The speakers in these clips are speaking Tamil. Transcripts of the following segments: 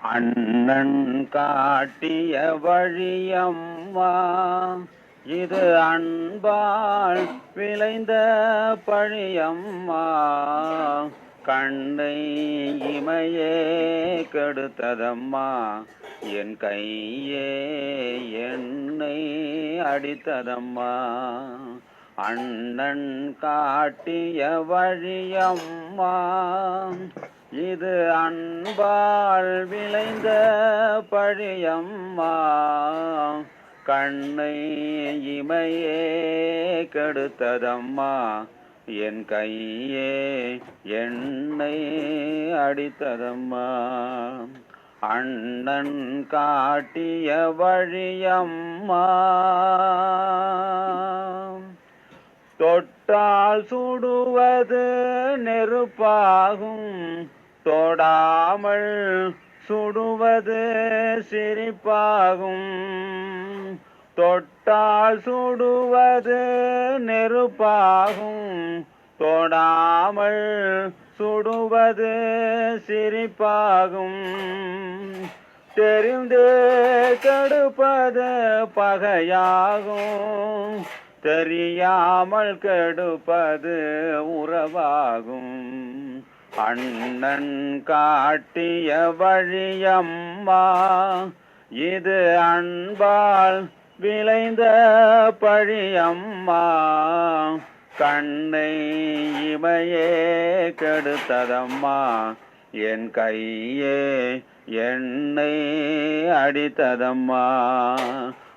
அண்ணன் காட்டிய வழியம்மா இது அன்பால் விளைந்த பழியம்மா. கண்ணை இமையே கெடுத்ததம்மா என் கையே என்னை அடித்ததம்மா. அண்ணன் காட்டிய வழியம்மா இது அன்பால் விளைந்த பழியம்மா. கண்ணை இமையே கெடுத்ததம்மா. என் கையே என்னை அடித்ததம்மா. அண்ணன் காட்டிய வழியம்மா. தொட்டால் சுடுவது நெருப்பாகும். தொடாமல் சுடுவது சிரிப்பாகும். தொட்டால் சுடுவது நெருப்பாகும். தொடாமல் சுடுவது சிரிப்பாகும். தெரிந்து கெடுப்பது பகையாகும். தெரியாமல் கெடுப்பது உறவாகும். அண்ணன் காட்டிய வழியம்மா இது அன்பால் விளைந்த பழியம்மா. கண்ணை இமையே கெடுத்ததம்மா என் கையே என்னை அடித்ததம்மா.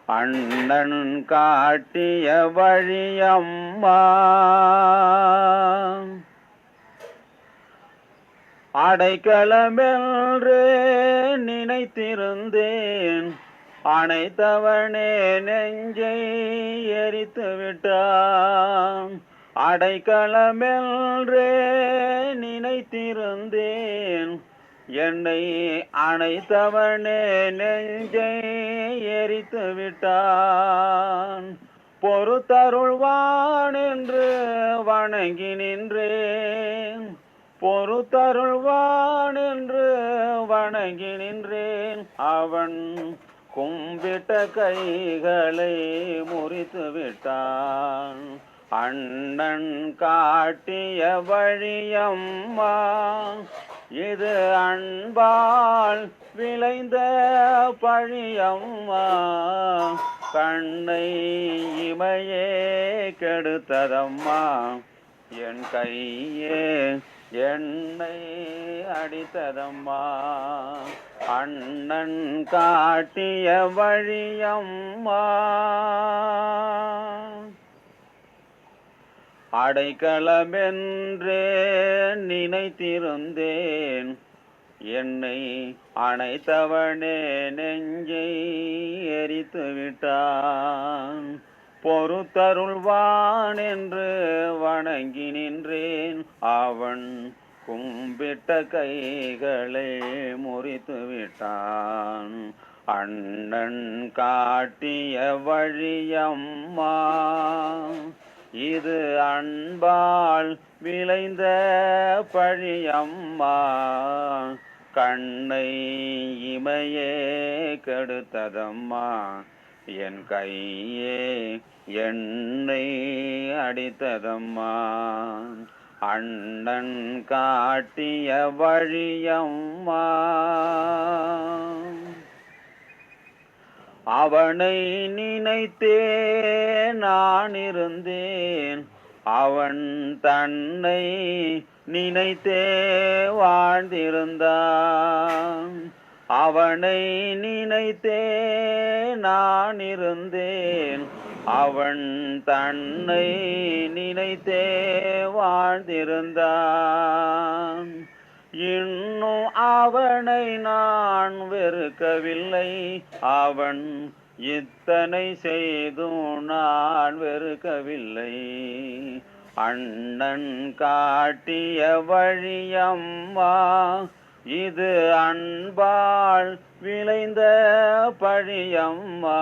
அண்ணன் காட்டிய வழியம்மா. அடைக்கலமென்று நினைத்திருந்தேன். அனைத்தவனே நெஞ்சை எரித்து விட்டான். அடைக்கலமென்றே நினைத்திருந்தேன். என்னை அனைத்தவனே நெஞ்சை எரித்து விட்டான். பொறுத்தருள்வான் என்று வணங்கி நின்றேன். பொறுத்தருள்வான் என்று வணங்கி நின்றேன். அவன் கும்பிட்ட கைகளை முறித்து விட்டான். அண்ணன் காட்டிய வழியம்மா இது அன்பால் விளைந்த பழியம்மா. கண்ணை இமையே கெடுத்ததம்மா என் கையே என்னை அடித்ததம்மா. அண்ணன் காட்டிய வழியம்மா. அடைக்கலமென்றே நினைத்திருந்தேன். என்னை அணைத்தவனே நெஞ்சை எரித்து விட்டான் பொறுத்தருள்வான் என்று வணங்கி நின்றேன். அவன் கும்பிட்ட கைகளை முறித்து விட்டான். அண்ணன் காட்டிய வழியம்மா இது அன்பால் விளைந்த பழியம்மா. கண்ணை இமையே கெடுத்ததம்மா. என் கையே என்னை அடித்ததம்மா. அண்ணன் காட்டிய வழியம்மா. அவனை நினைத்தே நான் இருந்தேன் அவன் தன்னை நினைத்தே வாழ்ந்திருந்தான். அவனை நினைத்தே நான் இருந்தேன். அவன் தன்னை நினைத்தே வாழ்ந்திருந்தான். இன்னும் அவனை நான் வெறுக்கவில்லை. அவன் இத்தனை செய்தும் நான் வெறுக்கவில்லை. அண்ணன் காட்டிய வழியம்மா இது அன்பால் விளைந்த பழியம்மா.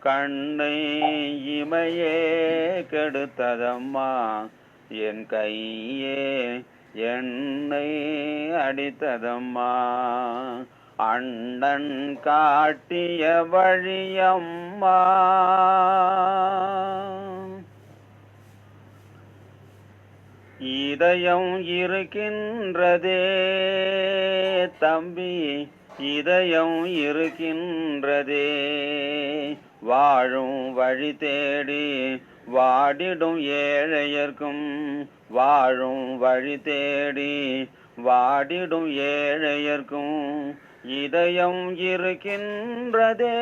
கண்ணை இமையே கெடுத்ததம்மா. என் கையே என்னை அடித்ததம்மா. அண்ணன் காட்டிய வழியம்மா. இதயம் இருக்கின்றதே தம்பி இதயம் இருக்கின்றதே. வாழும் வழி தேடி வாடிடும் ஏழையர்க்கும் வாழும் வழி தேடி வாடிடும் ஏழையர்க்கும். இதயம் இருக்கின்றதே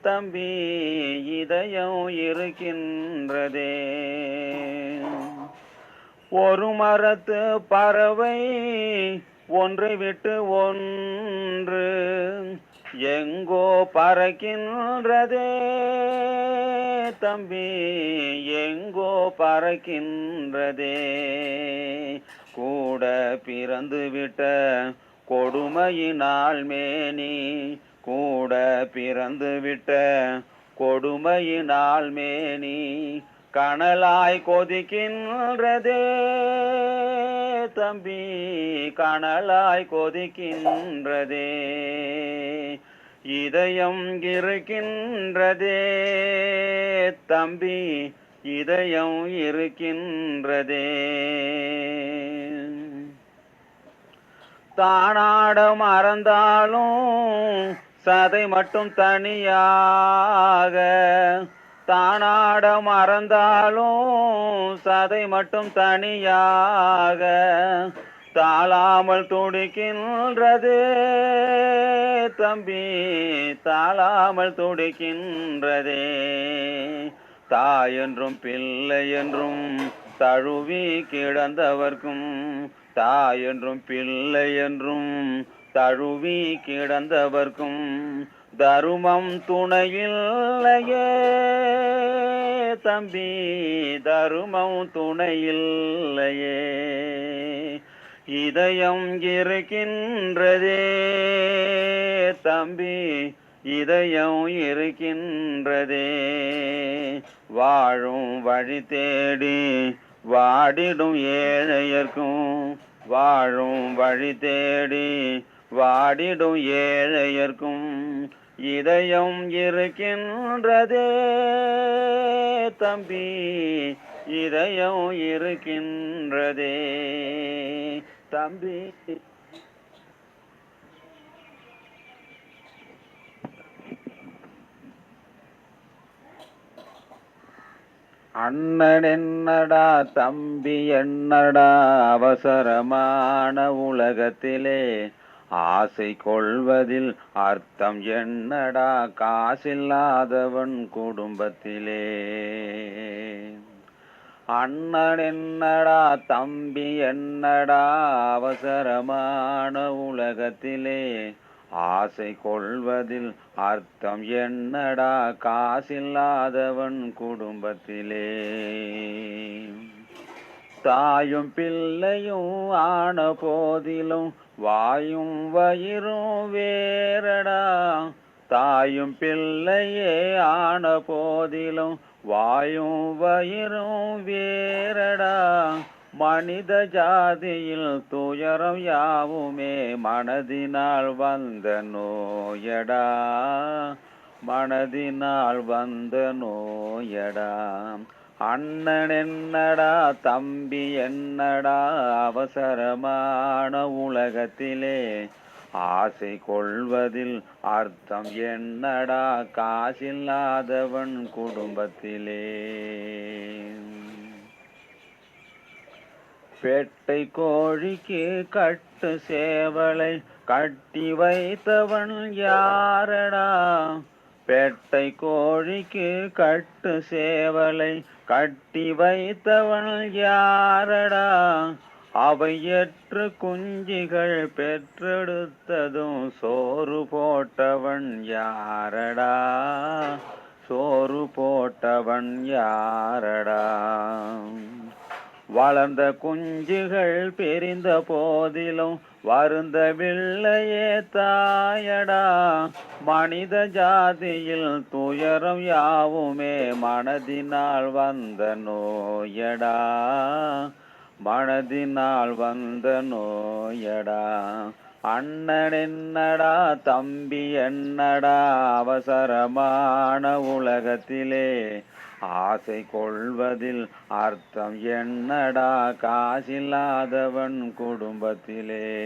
தம்பி இதயம் இருக்கின்றதே. ஒரு மரத்து பறவை ஒன்றை விட்டு ஒன்று எங்கோ பறக்கின்றதே. தம்பி எங்கோ பறக்கின்றதே. கூட பிறந்து விட்ட கொடுமையினால் மேனி கூட பிறந்து விட்ட கொடுமையினால் மேனி கணலாய் கொதிக்கின்றதே. தம்பி கணலாய் கொதிக்கின்றதே. இதயம் இருக்கின்றதே. தம்பி இதயம் இருக்கின்றதே. தானாட மறந்தாலும் சதை மட்டும் தனியாக தானாட மறந்தாலும் சதை மட்டும் தனியாக தாழாமல் துடிக்கின்றது. தம்பி தாழாமல் துடிக்கின்றதே. தாய் என்றும் பிள்ளை என்றும் தழுவி கிடந்தவர்க்கும் தாய் என்றும் பிள்ளை என்றும் தழுவி கிடந்தவர்க்கும் தருமம் துணையில்லையே தம்பி தருமம் துணையில்லையே. இதயம் இருக்கின்றதே தம்பி இதயம் இருக்கின்றதே. வாழும் வழி தேடி வாடிடும் ஏழையர்க்கும் வாழும் வழி தேடி வாடிடும் ஏழையர்க்கும் இதயம் இருக்கின்றதே. தம்பி இதயம் இருக்கின்றதே. தம்பி. அண்ணன் என்னடா தம்பி என்னடா அவசரமான உலகத்திலே? ஆசை கொள்வதில் அர்த்தம் என்னடா? காசில்லாதவன் குடும்பத்திலே. அண்ணன் என்னடா? தம்பி என்னடா? அவசரமான உலகத்திலே. ஆசை கொள்வதில் அர்த்தம் என்னடா? காசில்லாதவன் குடும்பத்திலே. தாயும் பிள்ளையும் ஆன போதிலும் வாயும் வயிறும் வேறடா. தாயும் பிள்ளையே ஆன போதிலும் வாயும் வயிறும் வேறடா. மனித ஜாதியில் துயரம் யாவுமே மனதினால் வந்த நோயடா. மனதினால் வந்த நோயடா. அண்ணன் என்னடா தம்பி என்னடா அவசரமான உலகத்திலே? ஆசை கொள்வதில் அர்த்தம் என்னடா காசில்லாதவன் குடும்பத்திலே? பெட்டை கோழிக்கு கட்டு சேவலை கட்டி வைத்தவன் யாரடா? பேட்டை கோழிக்கு கட்டு சேவலை கட்டி வைத்தவன் யாரடா? அவையற்று குஞ்சிகள் பெற்றெடுத்ததும் சோறு போட்டவன் யாரடா? சோறு போட்டவன் யாரடா? வளர்ந்த குஞ்சுகள் பிரிந்த போதிலும் வருந்த வருந்தவில்லையே தாயடா மனித ஜாதியில் துயரம் யாவுமே மனதினால் வந்த நோயடா மனதினால் வந்த நோயடா. அண்ணன் என்னடா தம்பி என்னடா அவசரமான உலகத்திலே ஆசை கொள்வதில் அர்த்தம் என்னடா? காசில்லாதவன் குடும்பத்திலே.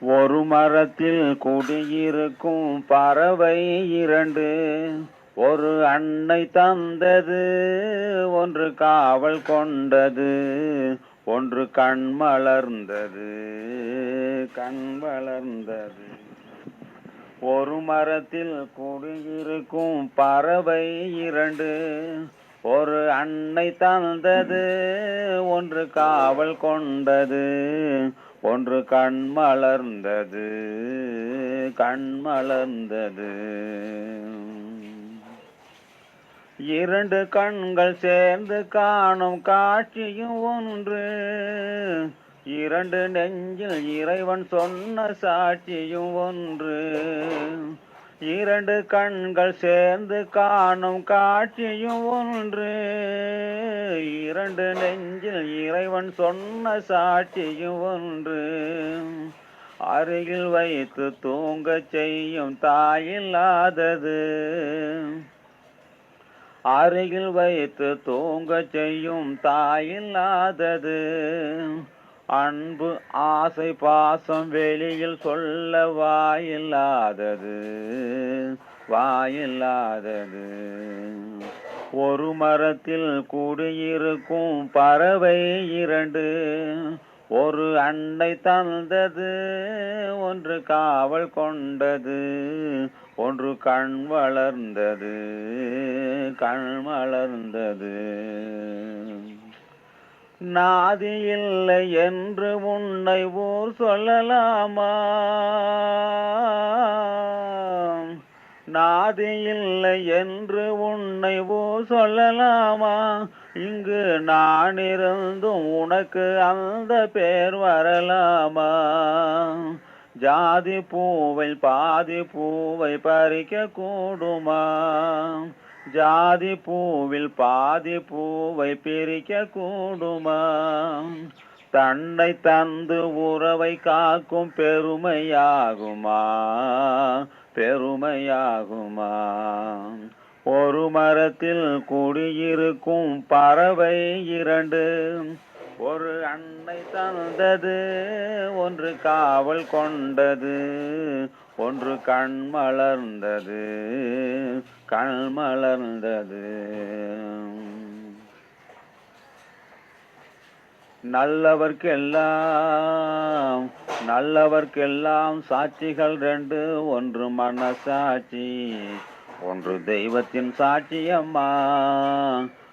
ஒரு மரத்தில் குடியிருக்கும் பறவை இரண்டு ஒரு அன்னை தந்தது ஒன்று காவல் கொண்டது ஒன்று கண் மலர்ந்தது கண் வளர்ந்தது ஒரு மரத்தில் குடியிருக்கும் பறவை இரண்டு. ஒரு அன்னை தந்தது ஒன்று காவல் கொண்டது ஒன்று கண் மலர்ந்தது கண் மலர்ந்தது. இரண்டு கண்கள் சேர்ந்து காணும் காட்சியும் ஒன்று. இரண்டு நெஞ்சில் இறைவன் சொன்ன சாட்சியும் ஒன்று. இரண்டு கண்கள் சேர்ந்து காணும் காட்சியும் ஒன்று. இரண்டு நெஞ்சில் இறைவன் சொன்ன சாட்சியும் ஒன்று. அருகில் வைத்து தூங்கச் செய்யும் தாயில்லாதது. அருகில் வைத்து தூங்கச் செய்யும் தாயில்லாதது. அன்பு ஆசை பாசம் வெளியில் சொல்ல வாயில்லாதது வாயில்லாதது. ஒரு மரத்தில் குடியிருக்கும் பறவை இரண்டு ஒரு அண்டை தந்தது ஒன்று காவல் கொண்டது ஒன்று கண் வளர்ந்தது கண் வளர்ந்தது. நாதி இல்லை என்று உன்னை ஊர் சொல்லலாமா? நாதி இல்லை என்று உன்னை ஊர் சொல்லலாமா? இங்கு நான் இருந்தும் உனக்கு அந்த பேர் வரலாமா? ஜாதி பூவை பாதி பூவை பறிக்க கூடுமா? ஜாதி பூவில் பாதி பூவை பிரிக்க கூடுமா? தன்னை தந்து உறவை காக்கும் பெருமையாகுமா? பெருமையாகுமா? ஒரு மரத்தில் குடியிருக்கும் பறவை இரண்டு. ஒரு அன்னை தந்தது ஒன்று காவல் கொண்டது. ஒன்று கண் மலர்ந்தது கண் மலர்ந்தது. நல்லவர்க்கெல்லாம் நல்லவர்க்கெல்லாம் சாட்சிகள் ரெண்டு ஒன்று மனசாட்சி ஒன்று தெய்வத்தின் சாட்சியம்மா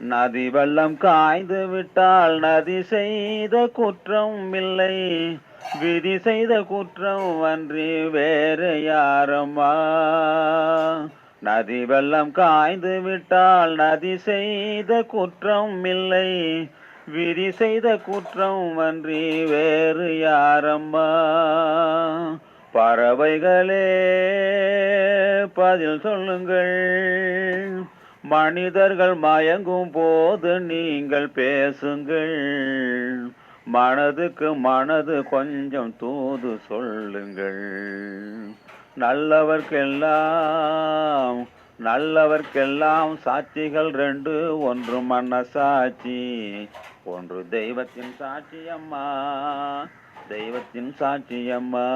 நதி வெள்ளம் காய்ந்து விட்டால் நதி செய்த குற்றம் இல்லை. விதி செய்த குற்றம் அன்றி வேறு யாரம்மா நதி வெள்ளம் காய்ந்து விட்டால் நதி செய்த குற்றம் இல்லை. விதி செய்த குற்றம் அன்றி வேறு யாரம்மா பறவைகளே பதில் சொல்லுங்கள். மனிதர்கள் மயங்கும் போது நீங்கள் பேசுங்கள். மனதுக்கு மனது கொஞ்சம் தூது சொல்லுங்கள். நல்லவர்க்கெல்லாம் நல்லவர்க்கெல்லாம் சாட்சிகள் ரெண்டு ஒன்று மனசாட்சி ஒன்று தெய்வத்தின் சாட்சியம்மா தெய்வத்தின் சாட்சியம்மா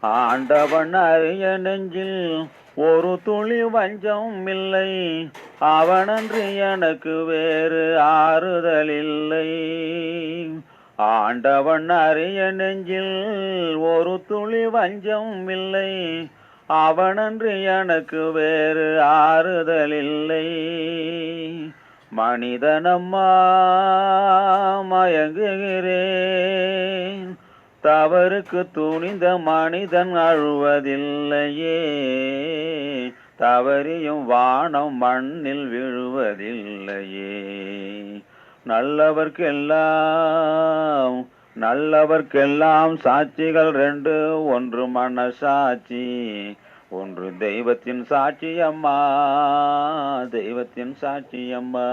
ஆண்டவன் அறிய நெஞ்சில் ஒரு துளி வஞ்சம் இல்லை. அவனன்று எனக்கு வேறு ஆறுதல் இல்லை. ஆண்டவன் அறிய நெஞ்சில் ஒரு துளி வஞ்சம் இல்லை. அவனன்று எனக்கு வேறு ஆறுதல் இல்லை. மனிதனம்மா மயங்குகிறேன். தவறுக்கு துணிந்த மனிதன் அழுவதில்லையே. தவறியும் வானம் மண்ணில் விழுவதில்லையே. நல்லவர்க்கெல்லாம் நல்லவர்க்கெல்லாம் சாட்சிகள் ரெண்டு. ஒன்று மனசாட்சி ஒன்று தெய்வத்தின் சாட்சி அம்மா. தெய்வத்தின் சாட்சி அம்மா.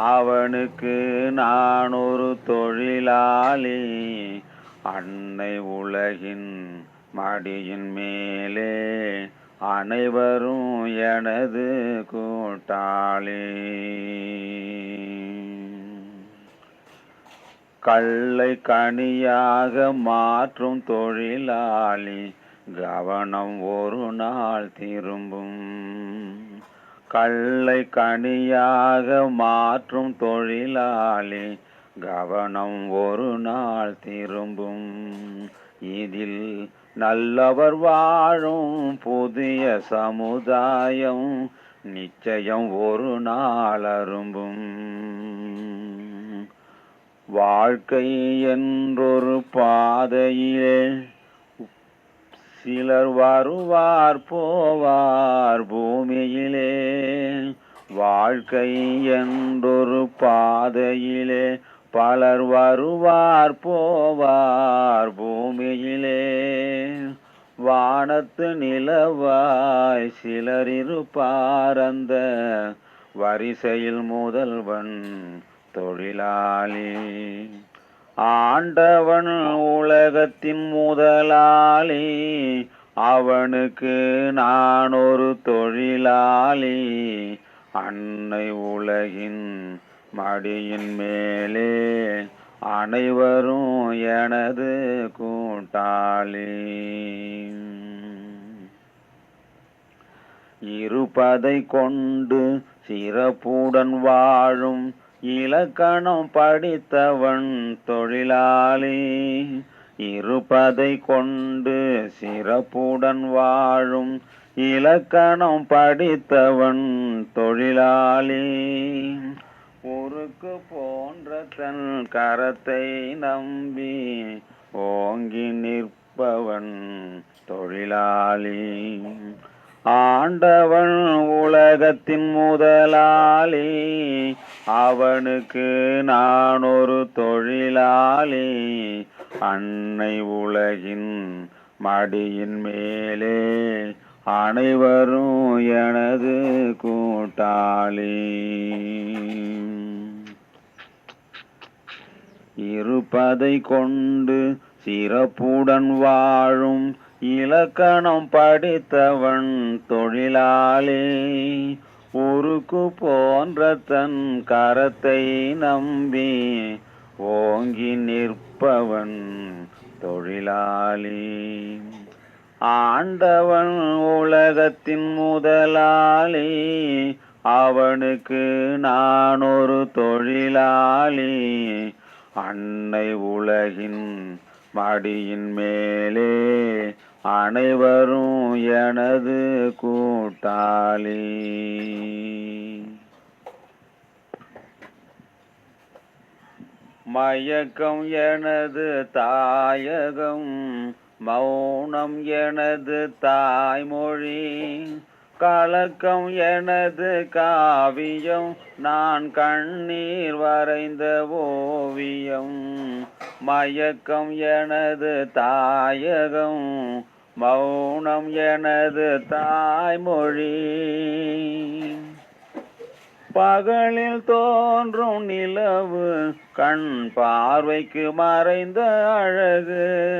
அவனுக்கு நான் ஒரு தொழிலாளி. அன்னை உலகின் மடியின் மேலே அனைவரும் எனது கூட்டாளி. கல்லை கனியாக மாற்றும் தொழிலாளி கவனம் ஒரு நாள் திரும்பும். கல்லை கனியாக மாற்றும் தொழிலாளி கவனம் ஒரு நாள் திரும்பும். இதில் நல்லவர் வாழும் புதிய சமுதாயம் நிச்சயம் ஒரு நாள் அரும்பும். வாழ்க்கை என்றொரு பாதையிலே சிலர் வருவார் போவார் பூமியிலே. வாழ்க்கை என்றொரு பாதையிலே பலர் வருவார் போவார் பூமியிலே. வானத்து நிலவாய் சிலர் இருப்பார் அந்த வரிசையில் முதல்வன் தொழிலாளி. ஆண்டவன் உலகத்தின் முதலாளி. அவனுக்கு நான் ஒரு தொழிலாளி. அன்னை உலகின் மடியின் மேலே அனைவரும் எனது கூட்டாளி. இருப்பதை கொண்டு சிறப்புடன் வாழும் இலக்கணம் படித்தவன் தொழிலாளி இருப்பதை கொண்டு சிறப்புடன் வாழும் இலக்கணம் படித்தவன் தொழிலாளி. உருக்கு போன்ற தன் கரத்தை நம்பி ஓங்கி நிற்பவன் தொழிலாளி. ஆண்டவன் உலகத்தின் முதலாளி. அவனுக்கு நான் ஒரு தொழிலாளி. அன்னை உலகின் மடியின் மேலே அனைவரும் எனது கூட்டாளி. இருப்பதை கொண்டு சிறப்புடன் வாழும் இலக்கணம் படித்தவன் தொழிலாளி உருக்கு போன்ற தன் கரத்தை நம்பி ஓங்கி நிற்பவன் தொழிலாளி. ஆண்டவன் உலகத்தின் முதலாளி அவனுக்கு நான் ஒரு தொழிலாளி. அன்னை உலகின் மடியின் மேலே அனைவரும் எனது கூட்டாளி. மயக்கம் எனது தாயகம் மௌனம் எனது தாய்மொழி. கலக்கம் எனது காவியம் நான் கண்ணீர் வரைந்த ஓவியம். மயக்கம் எனது தாயகம் மௌனம் எனது தாய்மொழி. பகலில் தோன்றும் நிலவு கண் பார்வைக்கு மறைந்த அழகு.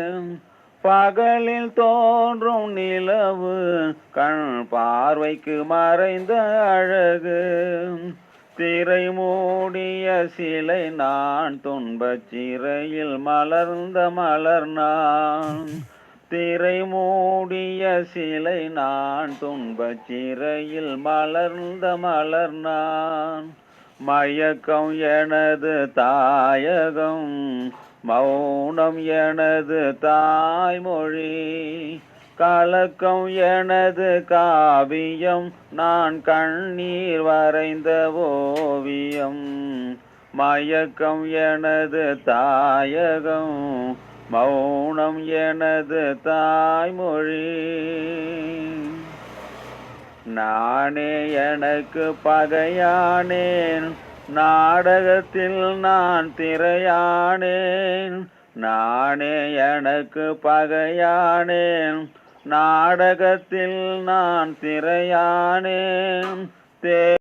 பகலில் தோன்றும் நிலவு கண் பார்வைக்கு மறைந்த அழகு. திரை மூடிய சிலை நான் துன்பச் சிறையில் மலர்ந்த மலர் நான். திரை மூடிய சிலை நான் துன்பச் சிறையில் மலர்ந்த மலர் நான். மயக்கம் எனது தாயகம் மௌனம் எனது தாய்மொழி. கலக்கம் எனது காவியம் நான் கண்ணீர் வரைந்த ஓவியம். மயக்கம் எனது தாயகம் மௌனம் எனது தாய்மொழி. நானே எனக்கு பகையானேன். நாடகத்தில் நான் திரையானேன். நானே எனக்கு பகையானேன். நாடகத்தில் நான் திரையானேன். தே